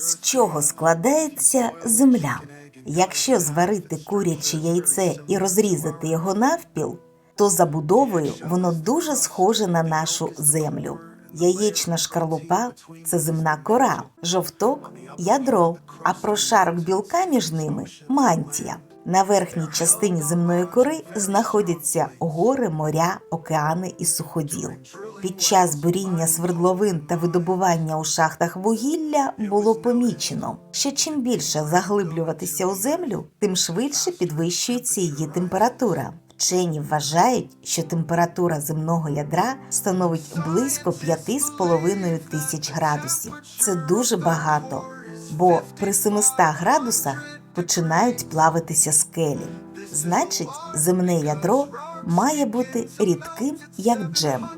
З чого складається земля? Якщо зварити куряче яйце і розрізати його навпіл, то забудовою воно дуже схоже на нашу землю. Яєчна шкарлупа це земна кора, жовток ядро, а прошарок білка між ними мантія. На верхній частині земної кори знаходяться гори, моря, океани і суходіл. Під час буріння свердловин та видобування у шахтах вугілля було помічено, що чим більше заглиблюватися у землю, тим швидше підвищується її температура. Вчені вважають, що температура земного ядра становить близько 5,5 тисяч градусів. Це дуже багато, бо при 700 градусах починають плавитися скелі. Значить, земне ядро має бути рідким, як джем.